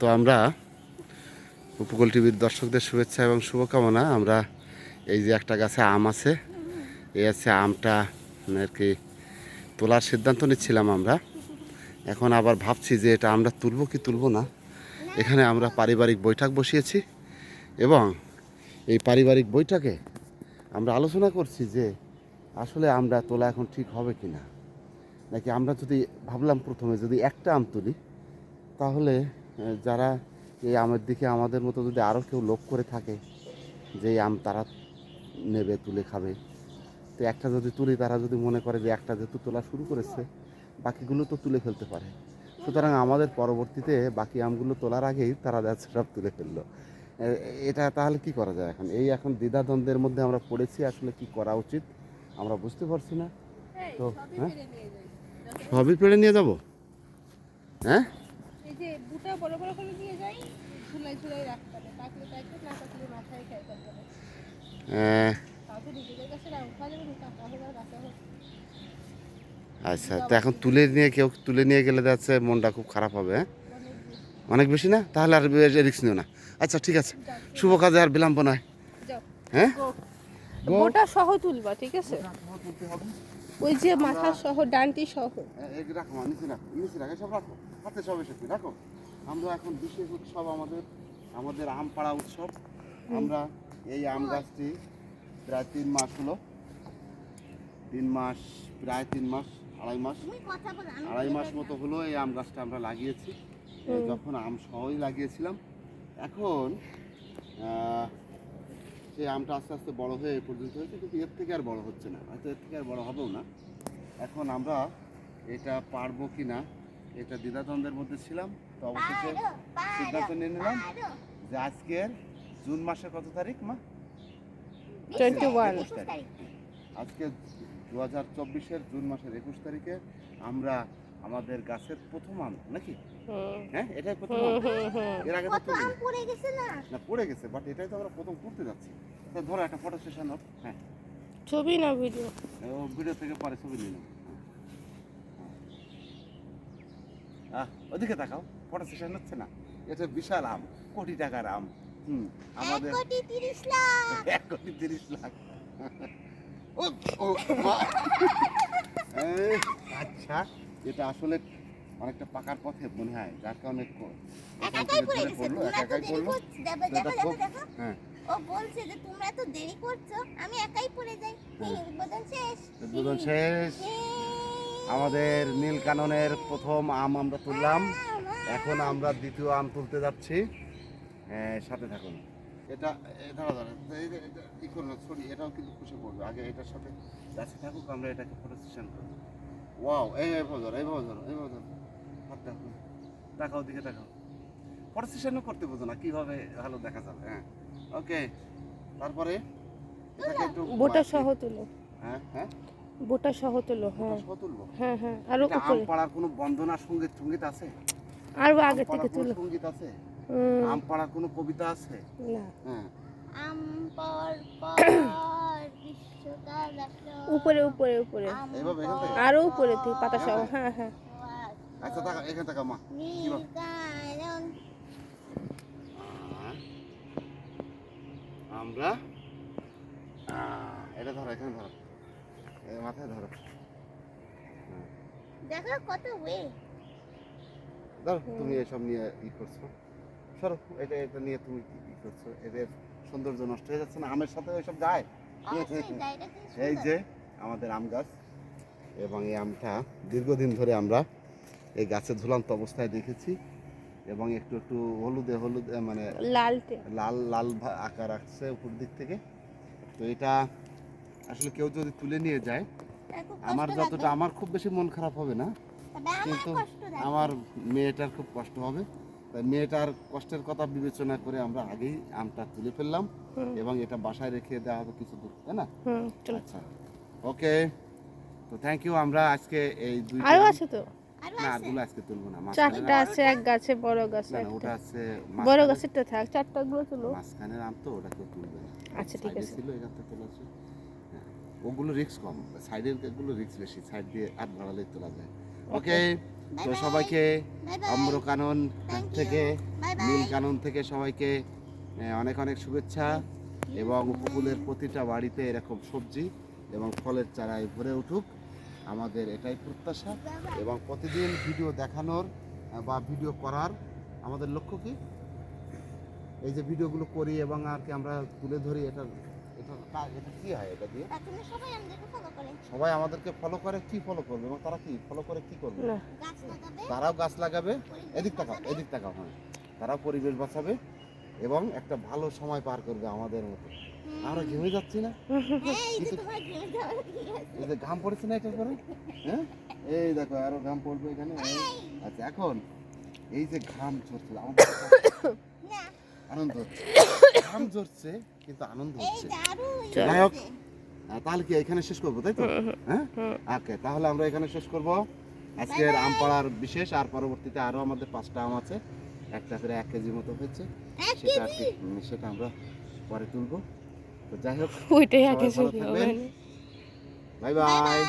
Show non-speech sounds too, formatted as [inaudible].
তো আমরা উপকূল টিভির দর্শকদের শুভেচ্ছা এবং শুভকামনা। আমরা এই যে একটা গাছে আম আছে, এই আছে আমটা আর কি তোলার সিদ্ধান্ত নিচ্ছিলাম আমরা। এখন আবার ভাবছি যে এটা আমরা তুলবো কি তুলবো না। এখানে আমরা পারিবারিক বৈঠক বসিয়েছি এবং এই পারিবারিক বৈঠকে আমরা আলোচনা করছি যে আসলে আমরা তোলা এখন ঠিক হবে কি না। নাকি আমরা যদি ভাবলাম প্রথমে যদি একটা আম তুলি, তাহলে যারা এই আমের দিকে আমাদের মতো যদি আরও কেউ লোক করে থাকে যে এই আম তারা নেবে তুলে খাবে। তো একটা যদি তুলি তারা যদি মনে করে যে একটা যেহেতু তোলা শুরু করেছে বাকিগুলো তো তুলে ফেলতে পারে। সুতরাং আমাদের পরবর্তীতে বাকি আমগুলো তোলার আগেই তারা যাচ্ছে সব তুলে ফেলল। এটা তাহলে কি করা যায় এখন? এই এখন দ্বিধাদ্বন্দ্বের মধ্যে আমরা পড়েছি আসলে কি করা উচিত আমরা বুঝতে পারছি না। তো হ্যাঁ? সবই পেড়ে নিয়ে যাব? হ্যাঁ? বড় বড় করে দিয়ে যাই ঝুলাই ঝুলাই রাখতে হবে পাকলে না পাকলে মাথায় খেয়ে ফেলতে হবে আহ, নিজেদের কাছে রাখা যাবে না কাকা হবে হবে আচ্ছা তো এখন তুলে নিয়ে কেউ তুলে নিয়ে গেলে যাচ্ছে মনটা খুব খারাপ হবে হ্যাঁ? অনেক বেশি। না? তাহলে আর রিক্স নিও না। আচ্ছা ঠিক আছে। শুভ কাজে আর বিলম্ব নয়। হ্যাঁ। গোটা সহ তুলবা ঠিক আছে? ওই যে মাথা সহ ডান্টি সহ রাখো নিচে রাখো নিচে রাখো সব রাখো। হাতে সব এসেছি রাখো। আমরা এখন বিশেষ উৎসব আমাদের আমাদের আম পাড়া উৎসব আমরা এই আম গাছটি প্রায় তিন মাস হলো। তিন মাস প্রায় তিন মাস আড়াই মাস আড়াই মাস মতো হলো এই আম গাছটা আমরা লাগিয়েছি। এই যখন আম সহই লাগিয়েছিলাম এখন সেই আমটা আস্তে আস্তে বড় হয়ে এ পর্যন্ত হয়েছে কিন্তু এর থেকে আর বড় হচ্ছে না। হয়তো এর থেকে আর বড় হবেও না। এখন আমরা এটা পারব কি না এটা দ্বিধাদ্বন্দ্বের মধ্যে ছিলাম। তো অবশেষে সিদ্ধান্ত নিয়ে নিলাম যে আজকের জুন মাসের কত তারিখ মা? টোয়েন্টি ওয়ান একুশ তারিখ। আজকে দু হাজার চব্বিশের জুন মাসের একুশ তারিখে আমরা আমাদের গাছের প্রথম আম নাকি? হ্যাঁ এটাই প্রথম এর আগে তো তুলিনি। না? পড়ে গেছে বাট এটাই তো আমরা প্রথম করতে যাচ্ছি। তো ধরো একটা ফটো সেশন হোক। হ্যাঁ। ছবি না ভিডিও ও ভিডিও থেকে পরে ছবি নিয়ে নেব। আহ ওদিকে তাকাও। ফটো সেশন হচ্ছে না। এটা বিশাল আম কোটি টাকার আম। হুম আমাদের এক কোটি তিরিশ লাখ। [laughs] ও ও [laughs] আচ্ছা এটা আসলে অনেকটা পাকার পথে মনে হয় যার কারণে পড়ল, একাই পড়ল। তো হ্যাঁ। ও বলছে যে তোমরা এত দেরি করছ আমি একাই পড়ে যাই। হুম। উদ্বোধন শেষ। উদ্বোধন শেষ। আমাদের নীল কাননের প্রথম আম আমরা তুললাম। এখন আমরা দ্বিতীয় আম তুলতে যাচ্ছি। হ্যাঁ, সাথে থাকুন। এটা ই করো সরি এটাও কিন্তু খুশি পড়বে। আগে এটার সাথে গাছে থাকুক আমরা এটাকে ফটো সেশন করব। ওয়াও এই এইভাবে ধরো এইভাবে ধরো এইভাবে ধরো। হাত দেখো তাকাও দিকে তাকাও। ফটো সেশনও করতে বোঝো না কীভাবে ভালো দেখা যাবে হ্যাঁ। ওকে তারপরে এটাকে একটু বোটা সহ তুলো। হ্যাঁ হ্যাঁ? বোটা সহ তুলো হ্যাঁ। সহ তুলবো? হ্যাঁ হ্যাঁ আরও উপরে। পাড়ার কোনো বন্দনা সংগীত সংগীত আছে? আরও আগে থেকে কোনো তুলো সংগীত আছে? আম পাড়ার কোনো কবিতা আছে? না। হ্যাঁ। আম পর পর বিশ্বকাল উপরে উপরে উপরে। এইভাবে আরও উপরে থেকে পাতা সহ। হ্যাঁ হ্যাঁ। আচ্ছা টাকা এখান থেকে মা। আমরা? আহ, এটা ধরো এখানে ধরো। এই মাথায় ধরো। দেখো কত ওয়ে ধরো তুমি এসব নিয়ে ই করছ। সরো এটা এটা নিয়ে তুমি ই করছ। এদের সৌন্দর্য নষ্ট হয়ে যাচ্ছে না আমের সাথে এসব যায়? এই যে আমাদের আম গাছ এবং এই আমটা দীর্ঘদিন ধরে আমরা এই গাছে ঝুলন্ত অবস্থায় দেখেছি এবং একটু একটু হলুদে হলুদে মানে লালটে। লাল লাল আকার আসছে উপর দিক থেকে। তো এটা আসলে কেউ যদি তুলে নিয়ে যায় আমার যতটা আমার খুব বেশি মন খারাপ হবে না। কিন্তু আমার মেয়েটার খুব কষ্ট হবে। তাই মেয়েটার কষ্টের কথা বিবেচনা করে আমরা আগেই আমটা তুলে ফেললাম এবং এটা বাসায় রেখে দেওয়া হবে কিছু দূর তাই না? আচ্ছা। ওকে। তো থ্যাংক ইউ আমরা আজকে এই দুই আরও আছে তো? আরও না আরগুলো আজকে তুলবো না চারটা আছে এক গাছে বড় গাছে না, ওটা আছে বড় গাছেরটা থাক চারটা গুলো তুলো। মাঝখানের আম তো ওটা কেউ তুলবে না। আচ্ছা, ঠিক আছে। ছিল এখান থেকে তোলা আছে। হ্যাঁ ওগুলো রিস্ক কম। সাইডেরগুলো রিস্ক বেশি সাইড দিয়ে হাত বাড়ালেই তোলা যায়। ওকে তো সবাইকে বাই বাই আম্রকানন থেকে বাই নীলকানন থেকে সবাইকে অনেক অনেক শুভেচ্ছা এবং উপকূলের প্রতিটা বাড়িতে এরকম সবজি এবং ফলের চারায় ভরে উঠুক। আমাদের এটাই প্রত্যাশা এবং প্রতিদিন ভিডিও দেখানোর বা ভিডিও করার আমাদের লক্ষ্য কি? এই যে ভিডিওগুলো করি এবং আর কি আমরা তুলে ধরি এটা এটা কা- এটা কি হয় এটা দিয়ে? সবাই আমাদেরকে ফলো করে। সবাই আমাদেরকে ফলো করে? কি ফলো করবে? এবং তারা কি ফলো করে কি করবে? গাছ লাগাবে তারাও গাছ লাগাবে? এদিক তাকাও এদিক তাকাও হ্যাঁ। তারাও পরিবেশ বাঁচাবে এবং একটা ভালো সময় পার করবে আমাদের মতো। হুম। আমরা ঘেমে যাচ্ছি না? হ্যাঁ, এই যে কিন্তু- তোমার ঘেমে যাওয়ার কি আছে? এই যে ঘাম পড়েছে না এটার পরে? হ্যাঁ? এই দেখো আরও ঘাম পড়বে এখানে এই। আচ্ছা এখন এই যে ঘাম ঝরছে আমাদের না, আনন্দ হচ্ছে। ঘাম ঝরছে কিন্তু আনন্দ হচ্ছে। যাই হোক। তাহলে কি এখানে শেষ করব তাই তো? হ্যাঁ? ওকে তাহলে আমরা এখানে শেষ করব। আজকের আম পাড়ার বিশেষ আর পরবর্তীতে আরও আমাদের পাঁচটা আম আছে। একটা করে এক কেজি মতো হয়েছে। সেটা আর কি সেটা আমরা পরে তুলবো। তো যাই হোক ওইটাই বাই বাই